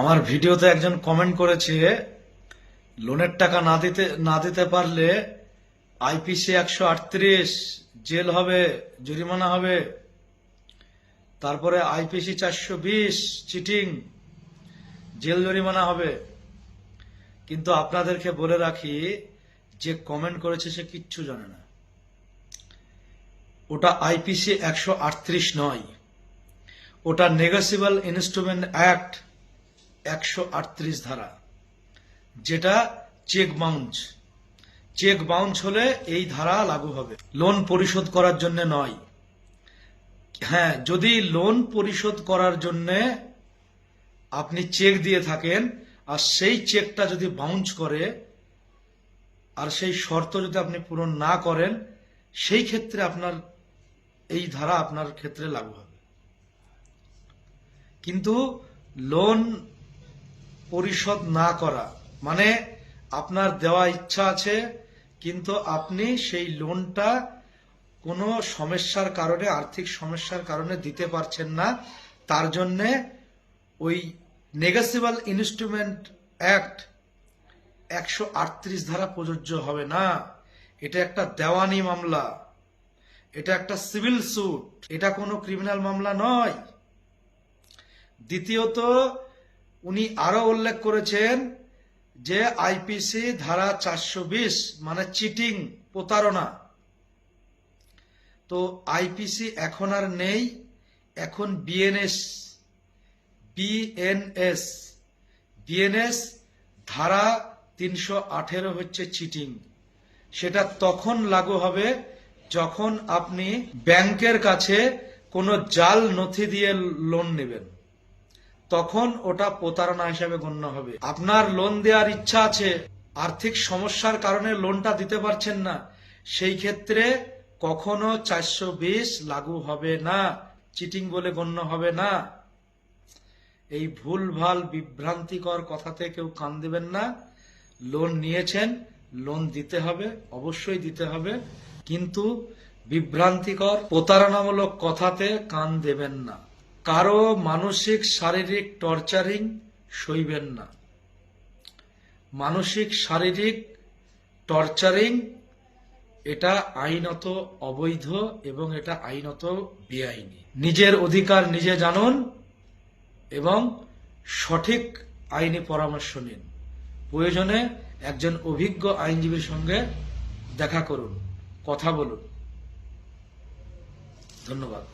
আমার ভিডিওতে একজন কমেন্ট করেছে, লোনের টাকা না দিতে না দিতে পারলে আইপিসি একশো আটত্রিশ, জেল হবে, জরিমানা হবে, তারপরে আইপিসি চারশো বিশ, চিটিং, জেল জরিমানা হবে। কিন্তু আপনাদেরকে বলে রাখি, যে কমেন্ট করেছে সে কিচ্ছু জানে না। ওটা আইপিসি একশো আটত্রিশ নয়। ওটা নেগোসিবল ইনস্ট্রুমেন্ট অ্যাক্ট একশো আটত্রিশ ধারা, যেটা চেক বাউন্স। চেক বাউন্স হলে এই ধারা লাগু হবে। লোন পরিশোধ করার জন্য নয়। হ্যাঁ যদি লোন পরিশোধ করার জন্য আপনি চেক দিয়ে থাকেন, আর সেই চেকটা যদি বাউন্স করে, আর সেই শর্ত যদি আপনি পূরণ না করেন, সেই ক্ষেত্রে আপনার, এই ধারা আপনার ক্ষেত্রে লাগু হবে। কিন্তু লোন পরিশোধ না করা। মানে আপনার দেওয়া ইচ্ছা আছে, কিন্তু আপনি সেই লোনটা কোনো সমস্যার কারণে, আর্থিক সমস্যার কারণে দিতে পারছেন না। তার জন্যে ওই নেগেসিবল ইনস্ট্রুমেন্ট অ্যাক্ট একশো আটত্রিশ ধারা প্রযোজ্য হবে না। এটা একটা দেওয়ানি মামলা। এটা একটা সিভিল স্যুট এটা কোনো ক্রিমিনাল মামলা নয়। দ্বিতীয়ত উনি আরও উল্লেখ করেছেন যে আইপিসি ধারা চারশো বিশ মানে চিটিং, প্রতারণা। তো আইপিসি এখন আর নেই, এখন বিএনএস। বিএনএস। বিএনএস ধারা তিনশো আঠেরো হচ্ছে চিটিং। সেটা তখন লাগু হবে যখন আপনি ব্যাংকের কাছে কোনো জাল নথি দিয়ে লোন নেবেন। তখন ওটা প্রতারণা হিসাবে গণ্য হবে। আপনার লোন দেওয়ার ইচ্ছা আছে, আর্থিক সমস্যার কারণে লোনটা দিতে পারছেন না, সেই ক্ষেত্রে কখনো চারশো বিশ লাগু হবে না চিটিং বলে গণ্য হবে না। এই ভুলভাল, বিভ্রান্তিকর কথাতে কেউ কান দেবেন না। লোন নিয়েছেন লোন দিতে হবে, অবশ্যই দিতে হবে, কিন্তু বিভ্রান্তিকর, প্রতারণামূলক কথাতে কান দেবেন না। কারও মানসিক, শারীরিক টর্চারিং সইবেন না। মানসিক, শারীরিক টর্চারিং, এটা আইনত অবৈধ এবং এটা আইনত বেআইনি। নিজের অধিকার নিজে জানুন এবং সঠিক আইনি পরামর্শ নিন। প্রয়োজনে একজন অভিজ্ঞ আইনজীবীর সঙ্গে দেখা করুন, কথা বলুন। ধন্যবাদ।